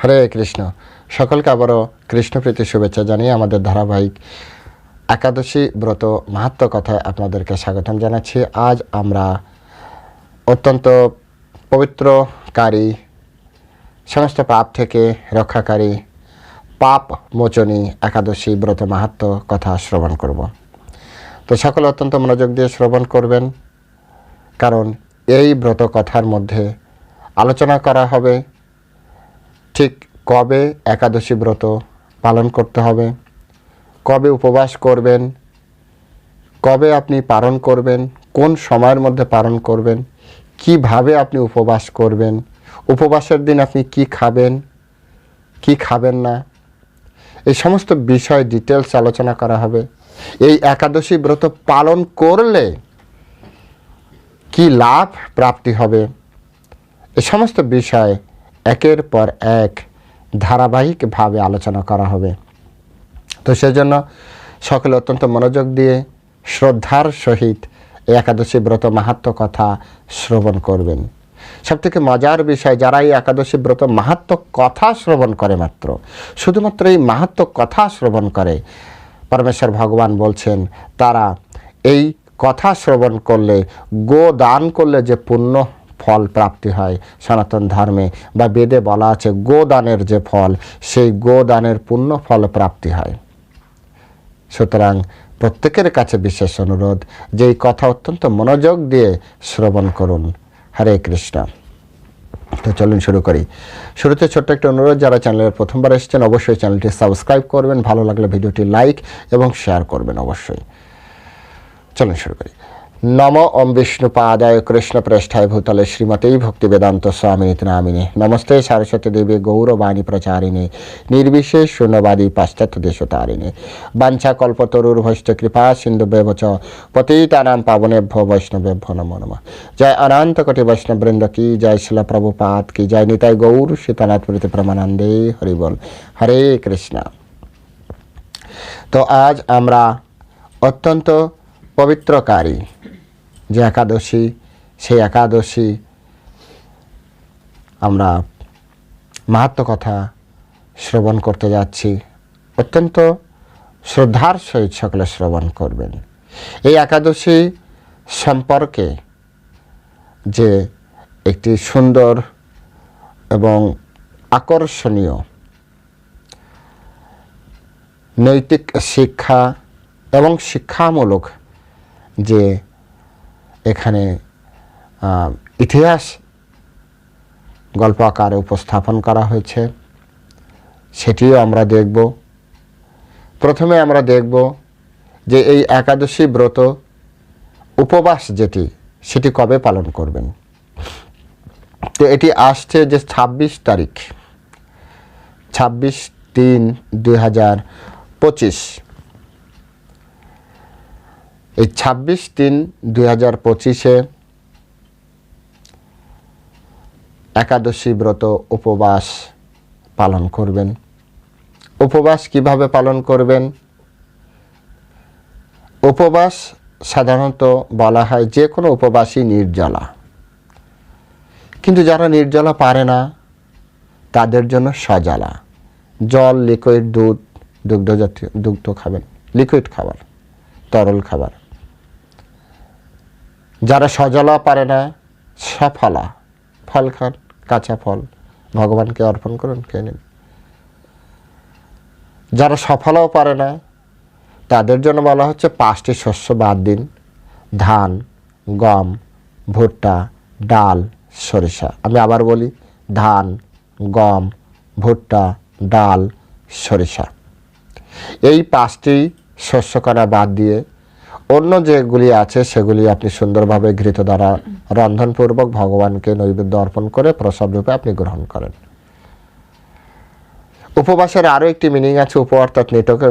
হরে কৃষ্ণ। সকলকে আবারও কৃষ্ণপ্রীতি শুভেচ্ছা জানিয়ে আমাদের ধারাবাহিক একাদশী ব্রত মাহাত্ম কথায় আপনাদেরকে স্বাগতম জানাচ্ছি। আজ আমরা অত্যন্ত পবিত্রকারী, সমস্ত পাপ থেকে রক্ষাকারী, পাপ মোচনী একাদশী ব্রত মাহাত্ম কথা শ্রবণ করব। তো সকলে অত্যন্ত মনোযোগ দিয়ে শ্রবণ করবেন, কারণ এই ব্রত কথার মধ্যে আলোচনা করা হবে। ঠিক কবে একাদশী ব্রত পালন করতে হবে? কবে উপবাস করবেন? কবে আপনি পালন করবেন? কোন সময়ের মধ্যে পালন করবেন? কীভাবে আপনি উপবাস করবেন? উপবাসের দিন আপনি কি খাবেন? কি খাবেন না? এই সমস্ত বিষয় ডিটেলস আলোচনা করা হবে। এই একাদশী ব্রত পালন করলে কি লাভ প্রাপ্তি হবে? এ সমস্ত বিষয় একের পর এক ধারাবাহিকভাবে আলোচনা করা হবে। তো সেজন্য সকলে অত্যন্ত মনোযোগ দিয়ে শ্রদ্ধার সহিত এই একাদশী ব্রত মাহাত্ম কথা শ্রবণ করবেন। সবথেকে মজার বিষয়, যারা এই একাদশী ব্রত মাহাত্ম কথা শ্রবণ করে মাত্র, শুধুমাত্র এই মাহাত্ম কথা শ্রবণ করে, পরমেশ্বর ভগবান বলছেন, তারা এই কথা শ্রবণ করলে, গো দান করলে যে পুণ্য ফল প্রাপ্তি হয় সনাতন ধর্মে বা বেদে বলা আছে গোদানের যে ফল, সেই গোদানের পুণ্য ফল প্রাপ্তি হয়। সুতরাং প্রত্যেকের কাছে বিশেষ অনুরোধ যে এই কথা অত্যন্ত মনোযোগ দিয়ে শ্রবণ করুন। হরে কৃষ্ণ। তো চলুন শুরু করি। শুরুতে ছোট্ট একটা অনুরোধ, যারা চ্যানেলের প্রথমবার এসেছেন, অবশ্যই চ্যানেলটি সাবস্ক্রাইব করবেন, ভালো লাগলে ভিডিওটি লাইক এবং শেয়ার করবেন অবশ্যই। চলুন শুরু করি। নম ওম বিষ্ণু পাদায় কৃষ্ণ প্রেষ্ঠায় ভূতলে শ্রীমতী ভক্তি বেদান্ত স্বামী নামিনে নমস্তে সরস্বতী দেবী গৌরবাণী প্রচারিণে, নির্বিশেষ শূন্যবাদী পাশ্চাত্য দেশতারিণে বাঞ্ছা কল্পতরুর ভৈষ্ট কৃপা সিন্ধু বেবচ পতিতানাম পাবনেভ্য বৈষ্ণবেভ্য নমো নমঃ। জয় অনন্ত কোটি বৈষ্ণব বৃন্দ কি জয় শিল প্রভুপাত কি জয় নিতাই গৌর সীতানাথ প্রীতি প্রমানন্দে হরি বল। হরে কৃষ্ণ। তো আজ আমরা অত্যন্ত পবিত্রকারী যে একাদশী, সেই একাদশী আমরা মাহাত্ম কথা শ্রবণ করতে যাচ্ছি। অত্যন্ত শ্রদ্ধার সহিত সকলে শ্রবণ করবেন। এই একাদশী সম্পর্কে যে একটি সুন্দর এবং আকর্ষণীয় নৈতিক শিক্ষা এবং শিক্ষামূলক যে এখানে ইতিহাস গল্প আকারে উপস্থাপন করা হয়েছে। সেটিও আমরা দেখব। প্রথমে আমরা দেখব যে এই একাদশী ব্রত উপবাস যেটি, সেটি কবে পালন করবেন। তো এটি আসছে যে ছাব্বিশ তারিখ, ছাব্বিশ তিন দুই হাজার পঁচিশ। এই ছাব্বিশ তিন দুই হাজার পঁচিশে একাদশী ব্রত উপবাস পালন করবেন। উপবাস কীভাবে পালন করবেন? উপবাস সাধারণত বলা হয় যে কোনো উপবাসই নির্জলা। কিন্তু যারা নির্জলা পারে না, তাদের জন্য সজালা। জল লিকুইড দুধ দুগ্ধ জাতীয় দুগ্ধ খাবেন লিকুইড খাবার, তরল খাবার। যারা সজলা পারে না সফলা ফল। খান, কাঁচা ফল। ভগবানকে অর্পণ করুন, খেয়ে নিন। যারা সফলাও পারে না, তাদের জন্য বলা হচ্ছে পাঁচটি শস্য বাদ দিন। ধান, গম, ভুট্টা, ডাল, সরিষা। আমি আবার বলি, ধান, গম, ভুট্টা, ডাল, সরিষা। এই পাঁচটি শস্য করা বাদ দিয়ে অন্য যেগুলি আছে, সেগুলি আপনি সুন্দরভাবে ঘৃত দ্বারা রন্ধনপূর্বক ভগবানকে নৈবেদ্য অর্পণ করে প্রসাদ রূপে আপনি গ্রহণ করেন। উপবাসের আরও একটি মিনিং আছে, উপ অর্থাৎ নিটকে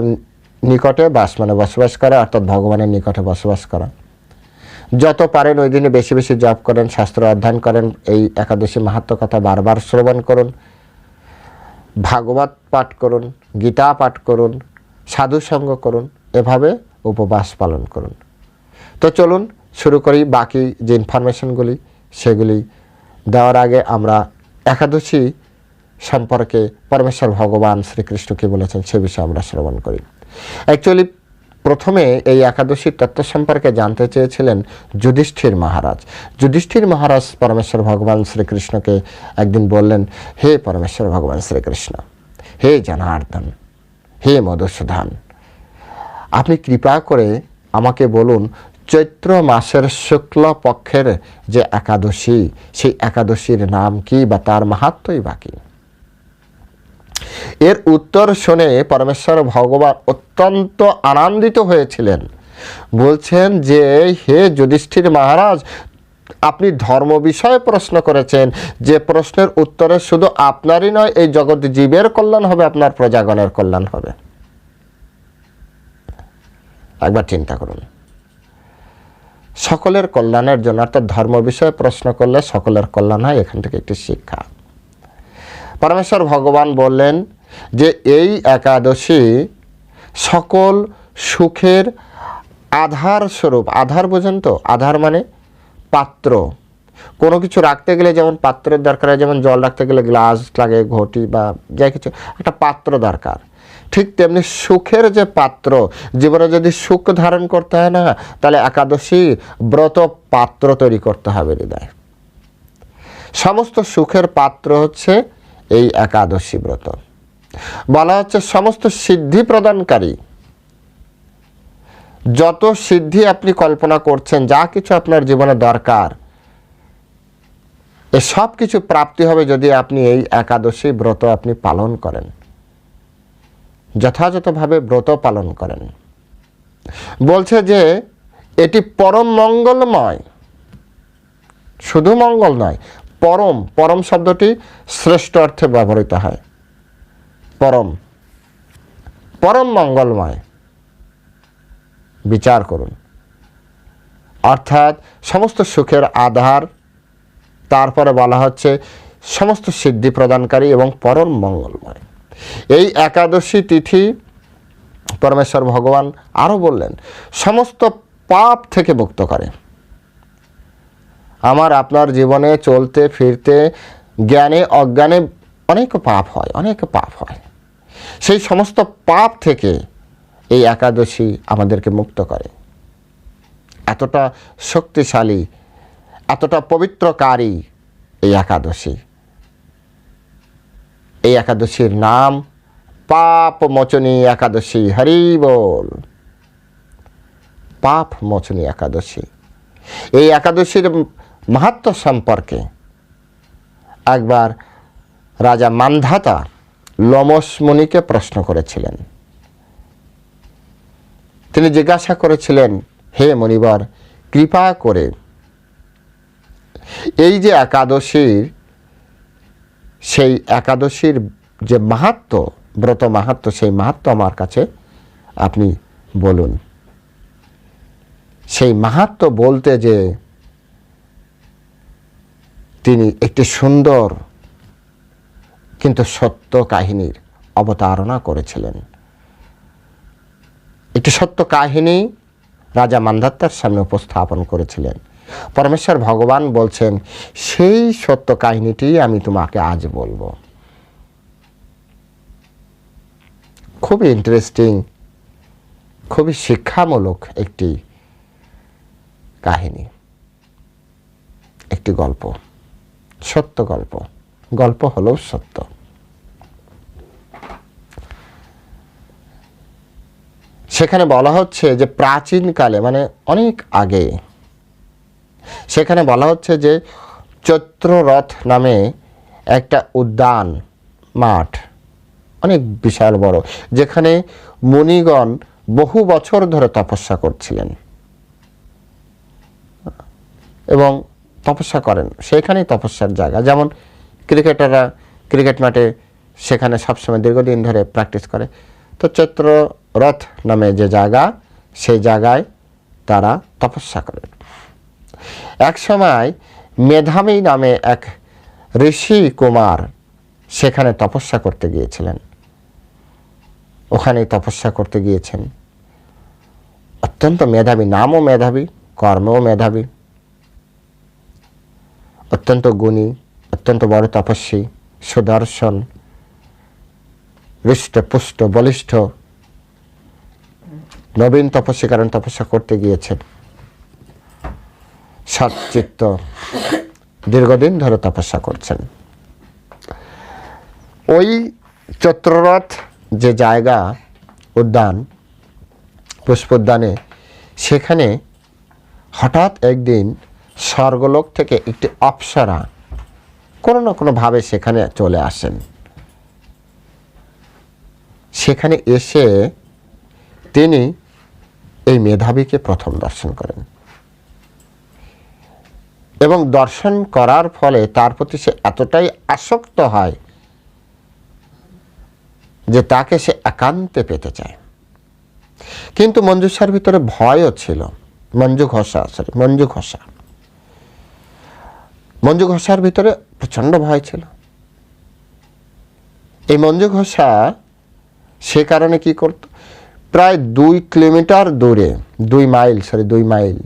নিকটে বাস মানে বসবাস করা, অর্থাৎ ভগবানের নিকটে বসবাস করা। যত পারেন ওই দিনে বেশি বেশি জপ করেন, শাস্ত্র অধ্যয়ন করেন, এই একাদশী মাহাত্ম কথা বারবার শ্রবণ করুন, ভাগবত পাঠ করুন, গীতা পাঠ করুন সাধু সঙ্গ করুন, এভাবে উপবাস পালন করুন। তো চলুন, শুরু করি বাকি যে ইনফরমেশনগুলি সেগুলি দেওয়ার আগে আমরা একাদশী সম্পর্কে পরমেশ্বর ভগবান শ্রীকৃষ্ণ কি বলেছেন, সে বিষয়ে আমরা শ্রবণ করি। অ্যাকচুয়ালি প্রথমে এই একাদশীর তত্ত্ব সম্পর্কে জানতে চেয়েছিলেন যুধিষ্ঠির মহারাজ। যুধিষ্ঠির মহারাজ পরমেশ্বর ভগবান শ্রীকৃষ্ণকে একদিন বললেন, হে পরমেশ্বর ভগবান শ্রীকৃষ্ণ, হে জনার্দন, হে মধুসূদন আপনি কৃপা করে আমাকে বলুন, চৈত্র মাসের শুক্ল পক্ষের যে একাদশী, সেই একাদশীর নাম কি বা তার মাহাত্মই বাকি এর উত্তর শুনে পরমেশ্বর ভগবান অত্যন্ত আনন্দিত হয়েছিলেন। বলছেন যে, হে যুধিষ্ঠির মহারাজ, আপনি ধর্ম বিষয়ে প্রশ্ন করেছেন। যে প্রশ্নের উত্তরে শুধু আপনারই নয়, এই জগৎ জীবের কল্যাণ হবে, আপনার প্রজাগণের কল্যাণ হবে। একবার চিন্তা করুন। সকলের কল্যাণের জন্য, অর্থাৎ ধর্ম বিষয়ে প্রশ্ন করলে সকলের কল্যাণ হয়, এখান থেকে একটি শিক্ষা। পরমেশ্বর ভগবান বললেন যে, এই একাদশী সকল সুখের আধার স্বরূপ। আধার বোঝেন তো? আধার মানে পাত্র। কোনো কিছু রাখতে গেলে যেমন পাত্রের দরকার হয়, যেমন জল রাখতে গেলে গ্লাস লাগে, ঘটি বা যাই কিছু, একটা পাত্র দরকার। ঠিক তেমনি সুখের যে পাত্র, জীবনে যদি সুখ ধারণ করতে হয় না, তাহলে একাদশী ব্রত পাত্র তৈরি করতে হবে হৃদয়। সমস্ত সুখের পাত্র হচ্ছে এই একাদশী ব্রত। বলা হচ্ছে সমস্ত সিদ্ধি প্রদানকারী। যত সিদ্ধি আপনি কল্পনা করছেন, যা কিছু আপনার জীবনে দরকার, এ সব কিছু প্রাপ্তি হবে যদি আপনি এই একাদশী ব্রত আপনি পালন করেন। যথাযথভাবে ব্রত পালন করেন। বলছে যে, এটি পরম মঙ্গলময়। শুধু মঙ্গল নয়, পরম পরম শব্দটি শ্রেষ্ঠ অর্থে ব্যবহৃত হয়। পরম পরম মঙ্গলময়। বিচার করুন। অর্থাৎ সমস্ত সুখের আধার, তারপরে বলা হচ্ছে সমস্ত সিদ্ধি প্রদানকারী এবং পরম মঙ্গলময়। এই একাদশী তিথি পরমেশ্বর ভগবান আরও বললেন, সমস্ত পাপ থেকে মুক্ত করে। আমার আপনার জীবনে চলতে, ফিরতে, জ্ঞানে, অজ্ঞানে অনেক পাপ হয়, অনেক পাপ হয়। সেই সমস্ত পাপ থেকে এই একাদশী আমাদেরকে মুক্ত করে। এতটা শক্তিশালী, এতটা পবিত্রকারী এই একাদশী। এই একাদশীর নাম পাপ মোচনী একাদশী। হরি বল। পাপ মোচনী একাদশী। এই একাদশীর মাহাত্ম সম্পর্কে একবার রাজা মান্ধাতা লমস মুনিকে প্রশ্ন করেছিলেন। তিনি জিজ্ঞাসা করেছিলেন, হে মনিবার, কৃপা করে এই যে একাদশীর সেই একাদশীর যে মাহাত্ম, ব্রত মাহাত্ম, সেই মাহাত্ম আমার কাছে আপনি বলুন। সেই মাহাত্ম বলতে যে তিনি একটি সুন্দর কিন্তু সত্য কাহিনীর অবতারণা করেছিলেন। একটি সত্য কাহিনী রাজা মান্ধাত্তার সামনে উপস্থাপন করেছিলেন। পরমেশ্বর ভগবান বলছেন, সেই সত্য কাহিনীটি আমি তোমাকে আজ বলব। খুবই ইন্টারেস্টিং খুবই শিক্ষামূলক একটি কাহিনী, একটি গল্প, সত্য গল্প। গল্প হলেও সত্য। সেখানে বলা হচ্ছে যে প্রাচীনকালে মানে অনেক আগে সেখানে বলা হচ্ছে যে চৈত্ররথ নামে একটা উদ্যান, মাঠ, অনেক বিশাল বড়, যেখানে মুনিগণ বহু বছর ধরে তপস্যা করছিলেন। এবং তপস্যা করেন, সেখানেই তপস্যার জায়গা। যেমন ক্রিকেটাররা ক্রিকেট মাঠে সেখানে সবসময় দীর্ঘদিন ধরে প্র্যাকটিস করে। তো চৈত্র রথ নামে যে জায়গা, সেই জায়গায় তারা তপস্যা করেন। এক সময় মেধামী নামে এক ঋষি কুমার সেখানে তপস্যা করতে গিয়েছিলেন। ওখানে তপস্যা করতে গিয়েছেন। অত্যন্ত মেধাবী, নামও মেধাবী, কর্মও মেধাবী। অত্যন্ত গুণী, অত্যন্ত বড় তপস্বী, সুদর্শন হৃষ্টপুষ্ট বলিষ্ঠ, নবীন তপস্বী কারণ তপস্যা করতে গিয়েছেন। সচ্চিত্ত দীর্ঘদিন ধরে তপস্যা করছেন। ওই চত্ররথ যে জায়গা উদ্যান, পুষ্পোদ্যানে, সেখানে হঠাৎ একদিন স্বর্গলোক থেকে একটি অপ্সরা কোনো না কোনোভাবে সেখানে চলে আসেন। সেখানে এসে তিনি এই মেধাবীকে প্রথম দর্শন করেন। এবং দর্শন করার ফলে তার প্রতি সে এতটাই আসক্ত হয় যে তাকে সে একান্তে পেতে চায়। কিন্তু মঞ্জুষার ভিতরে ভয়ও ছিল। মঞ্জু ঘোষা সরি মঞ্জু ঘোষা। মঞ্জু ঘোষার ভিতরে প্রচণ্ড ভয় ছিল। এই মঞ্জু ঘোষা সে কারণে কি করত? প্রায় দুই কিলোমিটার দূরে, দুই মাইল সরি দুই মাইল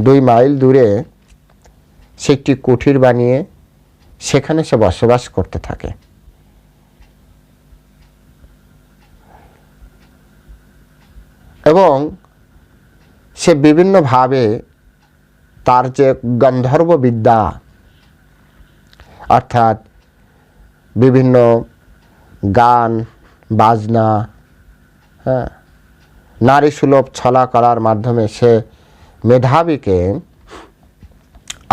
দুই মাইল দূরে সে একটি কুঠির বানিয়ে সেখানে সে বসবাস করতে থাকে। এবং সে বিভিন্নভাবে তার যে গন্ধর্ব বিদ্যা অর্থাৎ বিভিন্ন গান, বাজনা হ্যাঁ নারী সুলভ ছলা করার মাধ্যমে সে মেধাবীকে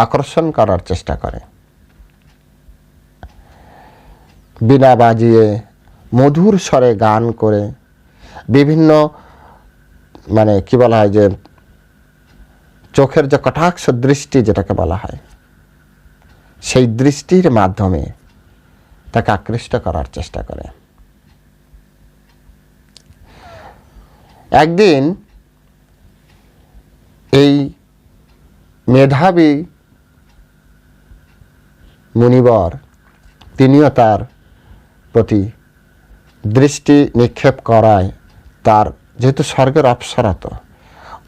আকর্ষণ করার চেষ্টা করে। বিনা বাজিয়ে মধুর স্বরে গান করে বিভিন্ন মানে কি বলা হয় যে, চোখের যে কটাক্ষ দৃষ্টি যেটাকে বলা হয়, সেই দৃষ্টির মাধ্যমে তাকে আকৃষ্ট করার চেষ্টা করে। একদিন এই মেধাবী মুনিবর, তিনিও তার প্রতি দৃষ্টি নিক্ষেপ করায় তার, যেহেতু স্বর্গের অপ্সরা তো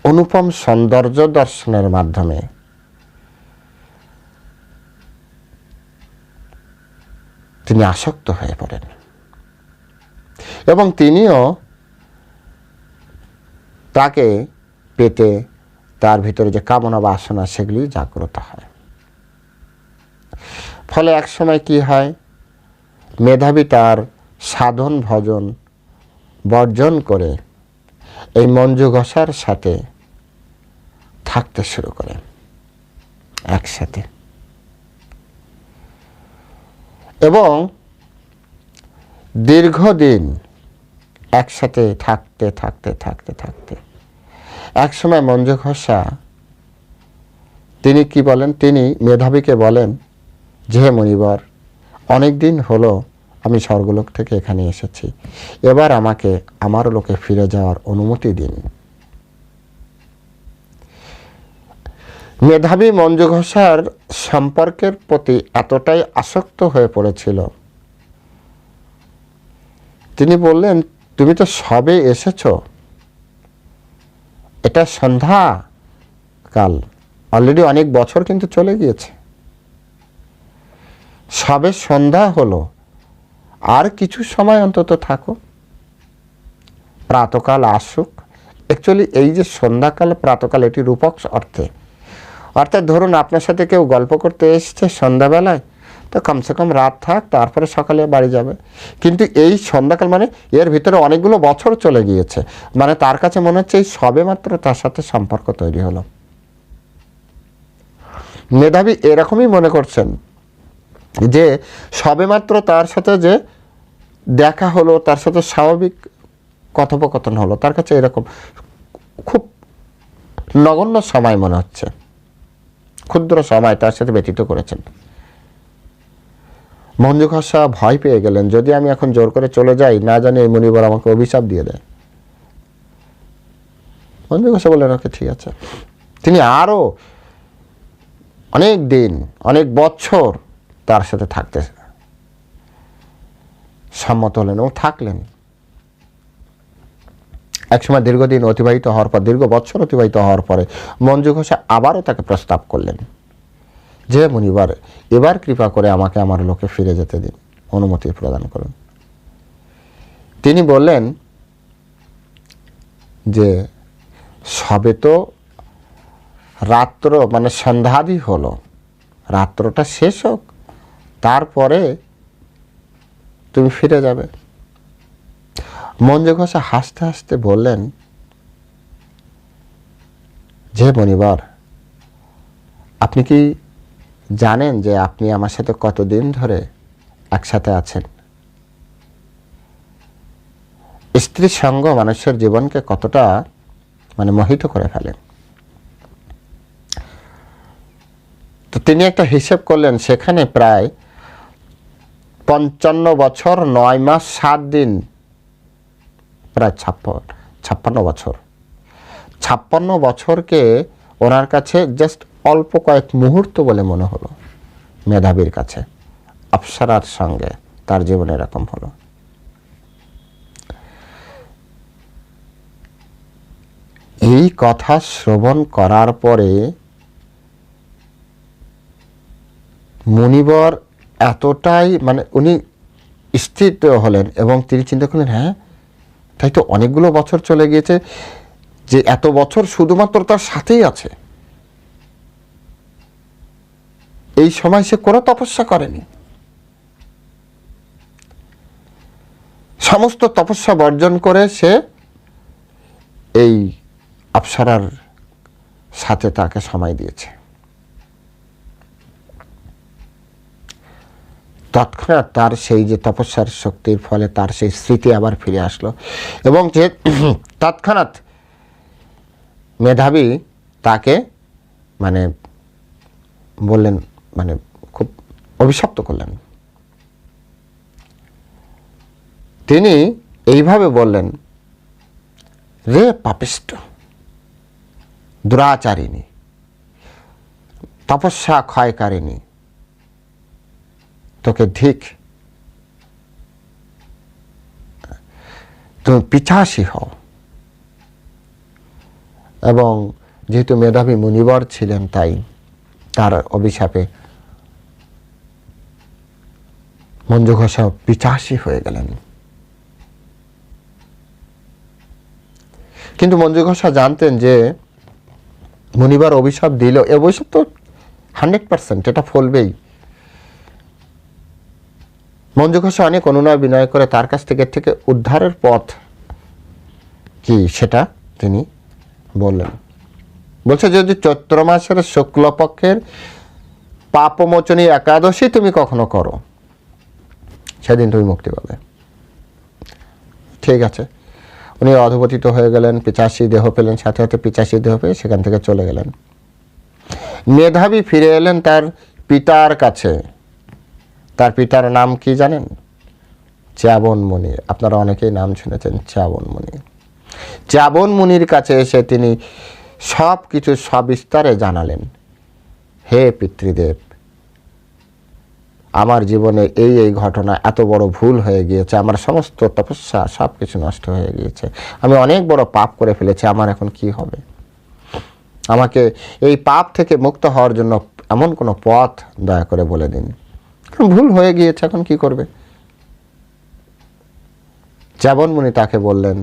অনুপম সৌন্দর্য দর্শনের মাধ্যমে। তিনি আসক্ত হয়ে পড়েন। এবং তিনিও তাকে পেতে তার ভিতরে যে কামনা বাসনা, সেগুলি জাগ্রত হয়। ফলে এক সময় কি হয়? মেধাবী তার সাধন ভজন বর্জন করে এই মঞ্জু ঘষার সাথে থাকতে শুরু করে একসাথে। এবং দীর্ঘদিন একসাথে থাকতে থাকতে থাকতে থাকতে এক সময় মঞ্জু ঘোষা তিনি কি বলেন? তিনি মেধাবীকে বলেন যে হে মণিবর অনেক দিন হলো আমি স্বর্গলোক থেকে এখানে এসেছি। এবার আমাকে আমার লোকে ফিরে যাওয়ার অনুমতি দিন। মেধাবী মঞ্জু ঘোষার সম্পর্কের প্রতি এতটাই আসক্ত হয়ে পড়েছিল। তিনি বললেন, তুমি তো সবে এসেছ। এটা সন্ধ্যা কাল। অলরেডি অনেক বছর কিন্তু চলে গিয়েছে। সবে সন্ধ্যা হলো, আর কিছু সময় অন্তত থাকো। প্রাতকাল আসুক। অ্যাকচুয়ালি এই যে সন্ধ্যাকাল, প্রাতকাল, এটি রূপক অর্থে। অর্থাৎ ধরুন, আপনার সাথে কেউ গল্প করতে এসছে সন্ধ্যাবেলায়, তো কমসে কম রাত থাক, তারপরে সকালে বাড়ি যাবে। কিন্তু এই সন্ধ্যাকাল মানে এর ভিতরে অনেকগুলো বছর চলে গিয়েছে। মানে তার কাছে মনে হচ্ছে এই সবে মাত্র তার সাথে সম্পর্ক তৈরি হলো। মেধাবী এরকমই মনে করছেন। যে সবেমাত্র তার সাথে যে দেখা হলো, তার সাথে স্বাভাবিক কথোপকথন হলো, তার কাছে এরকম খুব নগণ্য সময় মনে হচ্ছে। ক্ষুদ্র সময় তার সাথে ব্যতীত করেছেন। মঞ্জু খসা ভয় পেয়ে গেলেন, যদি আমি এখন জোর করে চলে যাই, না জানি এই মুনিবর আমাকে অভিশাপ দিয়ে দেয়। মঞ্জু ঘোষা বললেন, ওকে ঠিক আছে। তিনি আরও অনেক দিন, অনেক বছর তার সাথে থাকতে সম্মত হলেন এবং থাকলেন। একসময় দীর্ঘদিন অতিবাহিত হওয়ার পর, দীর্ঘ বছর অতিবাহিত হওয়ার পরে মঞ্জু ঘোষা আবারও তাকে প্রস্তাব করলেন যে, মুনিবার, এবার কৃপা করে আমাকে আমার লোকে ফিরে যেতে দিন। অনুমতি প্রদান করুন। তিনি বললেন যে, সবে তো রাত্র মানে সন্ধ্যাদি হলো। রাত্রটা শেষ হোক তারপরে তুমি ফিরে যাবে। মঞ্জু ঘোষা হাসতে হাসতে বললেন, যে মনিবার আপনি কি জানেন যে আপনি আমার সাথে কতদিন ধরে একসাথে আছেন? স্ত্রীর সঙ্গ মানুষের জীবনকে কতটা মানে মোহিত করে ফেলেন। তো তিনি একটা হিসেব করলেন, সেখানে প্রায় পঞ্চান্ন বছর, নয় মাস, সাত দিন। প্রায় ছাপ্পান্ন ছাপ্পান্ন বছর। ছাপ্পান্ন বছরকে ওনার কাছে জাস্ট অল্প কয়েক মুহূর্ত বলে মনে হলো, মেধাবীর কাছে। অপ্সরার সঙ্গে তার জীবনে এরকম হলো। এই কথা শ্রবণ করার পরে মুনিবর এতটাই মানে উনি স্থির হলেন এবং তিনি চিন্তা করলেন হ্যাঁ তাই তো অনেকগুলো বছর চলে গিয়েছে যে এত বছর শুধুমাত্র তার সাথেই আছে। এই সময় সে কোনো তপস্যা করেনি। সমস্ত তপস্যা বর্জন করে সে এই অপ্সরার সাথে তাকে সময় দিয়েছে। তৎক্ষণাৎ তার সেই যে তপস্যার শক্তির ফলে তার সেই স্মৃতি আবার ফিরে আসলো। এবং যে তৎক্ষণাৎ মেধাবী তাকে মানে বললেন মানে খুব অভিশপ্ত করলেন। তিনি এইভাবে বললেন, রে পাপিষ্ট, দুরাচারিণী, তপস্যা ক্ষয়কারিণী তোকে ঠিক। তুমি পিছাসি হও। এবং যেহেতু মেধাবী মুনিবর ছিলেন তাই তার অভিশাপে মঞ্জু ঘোষা পিচাসী হয়ে গেলেন। কিন্তু মঞ্জু ঘোষা জানতেন যে মুনিবার অভিশাপ দিল এ অভিশাপ তো হান্ড্রেড পার্সেন্ট এটা ফলবেই। মঞ্জু ঘোষা অনেক অনুনয় বিনয় করে তার কাছ থেকে থেকে উদ্ধারের পথ কি সেটা তিনি বললেন। বলছে যদি চৈত্র মাসের শুক্লপক্ষের পাপমোচনী একাদশী তুমি কখনো করো, সেদিন তুমি মুক্তি পাবে। ঠিক আছে। উনি অধপতিত হয়ে গেলেন পিচাশি দেহ পেলেন, সাথে সাথে পিচাশি দেহ পেয়ে সেখান থেকে চলে গেলেন। মেধাবী ফিরে এলেন তার পিতার কাছে। তার পিতার নাম কি জানেন? মুনি। আপনারা অনেকেই নাম শুনেছেন চ্যাবন মুনি। মুনির কাছে এসে তিনি সব কিছু সবিস্তারে জানালেন। হে পিতৃদেব, আমার জীবনে এই এই ঘটনা এত বড় ভুল হয়ে গিয়েছে, আমার সমস্ত তপস্যা সব কিছু নষ্ট হয়ে গিয়েছে, আমি অনেক বড় পাপ করে ফেলেছি, আমার এখন কি হবে? আমাকে এই পাপ থেকে মুক্ত হওয়ার জন্য এমন কোনো পথ দয়া করে বলে দিন। ভুল হয়ে গিয়েছে, এখন কি করবে? যেমন মুনি তাকে বললেন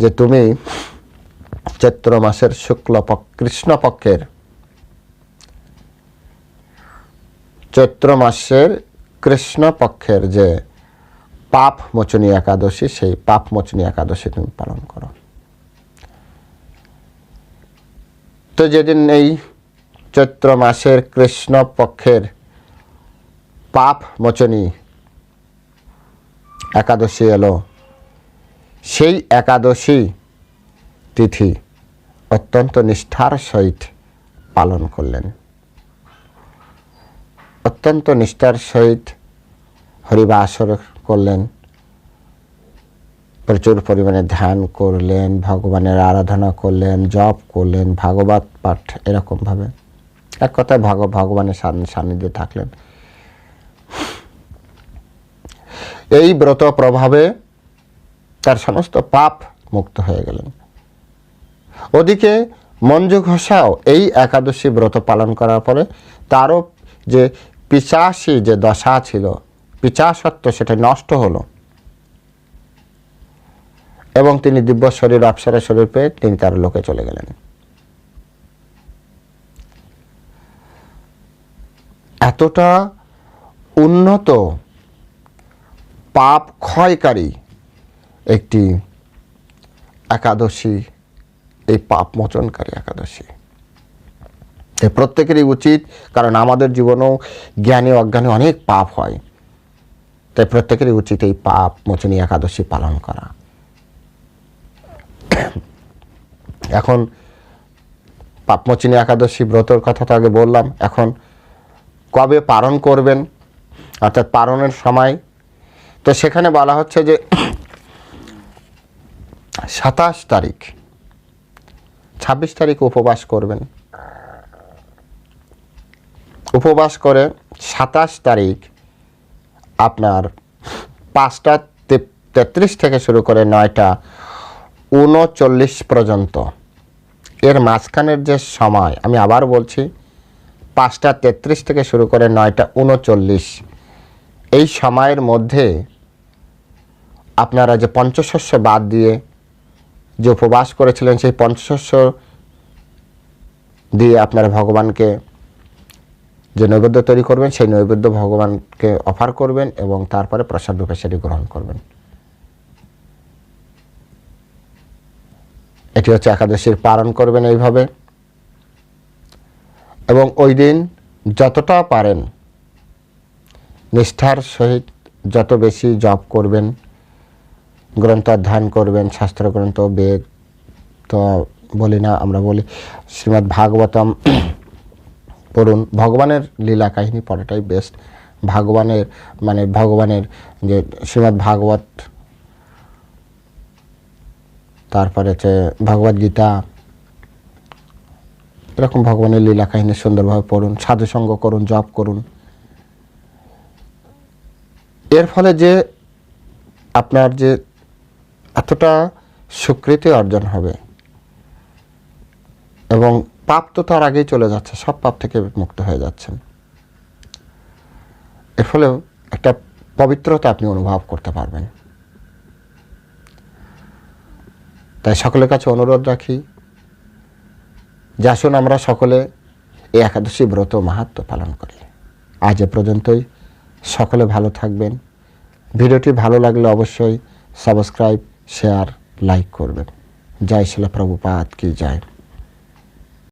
যে, তুমি চৈত্র মাসের শুক্ল কৃষ্ণপক্ষের চৈত্র মাসের কৃষ্ণপক্ষের যে পাপ মোচনী একাদশী, সেই পাপ মোচনী একাদশী তুমি পালন করো। তো যেদিন এই চৈত্র মাসের কৃষ্ণপক্ষের পাপ মোচনী একাদশী এলো। সেই একাদশী তিথি অত্যন্ত নিষ্ঠার সহিত পালন করলেন। অত্যন্ত নিষ্ঠার সহিত হরিবাসর করলেন। প্রচুর পরিমাণে ধ্যান করলেন, ভগবানের আরাধনা করলেন, জপ করলেন, ভাগবত পাঠ এরকমভাবে। এক কথায় ভাগ, ভগবানের সান্নিধ্যে থাকলেন। এই ব্রত প্রভাবে তার সমস্ত পাপ মুক্ত হয়ে গেলেন। ওদিকে মঞ্জু ঘোষাও এই একাদশী ব্রত পালন করার পরে তারও যে পিচাসী যে দশা ছিল, পিচাসত্ব সেটা নষ্ট হলো। এবং তিনি দিব্য শরীর, অপসরা শরীর পেয়ে তিনি তার লোকে চলে গেলেন। এতটা উন্নত পাপ ক্ষয়কারী একটি একাদশী, এই পাপ মোচনকারী একাদশী। প্রত্যেকেরই উচিত, কারণ আমাদের জীবনেও জ্ঞানী অজ্ঞানে অনেক পাপ হয়। তাই প্রত্যেকেরই উচিত এই পাপ মোচনী একাদশী পালন করা। এখন পাপমোচিনী একাদশী ব্রতর কথা তো আগে বললাম, এখন কবে পালন করবেন? অর্থাৎ পালনের সময় তো সেখানে বলা হচ্ছে যে সাতাশ তারিখ, ছাব্বিশ তারিখ উপবাস করবেন। উপবাস করে সাতাশ তারিখ আপনার পাঁচটা তেত্রিশ থেকে শুরু করে নয়টা উনচল্লিশ পর্যন্ত। এর মাঝখানের যে সময়, আমি আবার বলছি, পাঁচটা তেত্রিশ থেকে শুরু করে নয়টা উনচল্লিশ এই সময়ের মধ্যে আপনারা যে পঞ্চশস্য বাদ দিয়ে যে উপবাস করেছিলেন, সেই পঞ্চশস্য দিয়ে আপনারা ভগবানকে যে নৈবেদ্য তৈরি করবেন, সেই নৈবেদ্য ভগবানকে অফার করবেন এবং তারপরে প্রসাদ রূপে সেটি গ্রহণ করবেন। এটি হচ্ছে একাদশীর পালন করবেন এইভাবে। এবং ওই দিন যতটা পারেন নিষ্ঠার সহিত যত বেশি জপ করবেন গ্রন্থ অধ্যয়ন করবেন শাস্ত্র গ্রন্থ বেদ, তো বলি না, আমরা বলি শ্রীমদ্ ভাগবতম পড়ুন। ভগবানের লীলা কাহিনী পড়াটাই বেস্ট ভগবানের মানে ভগবানের যে শ্রীমদ্ ভাগবত, তারপরে হচ্ছে ভগবদ গীতা, এরকম ভগবানের লীলা কাহিনী সুন্দরভাবে পড়ুন। সাধুসঙ্গ করুন, জপ করুন। এর ফলে যে আপনার যে এতটা স্বীকৃতি অর্জন হবে এবং পাপ তো তার আগেই চলে যাচ্ছে, সব পাপ থেকে মুক্ত হয়ে যাচ্ছেন। এর ফলেও একটা পবিত্রতা আপনি অনুভব করতে পারবেন। তাই সকলের কাছে অনুরোধ রাখি, যে আসুন আমরা সকলে এই একাদশী ব্রত মাহাত্ম পালন করি। আজ এ পর্যন্তই। সকলে ভালো থাকবেন। ভিডিওটি ভালো লাগলে অবশ্যই সাবস্ক্রাইব, শেয়ার, লাইক করবেন। জয় শিলা প্রভুপাত কি জয়।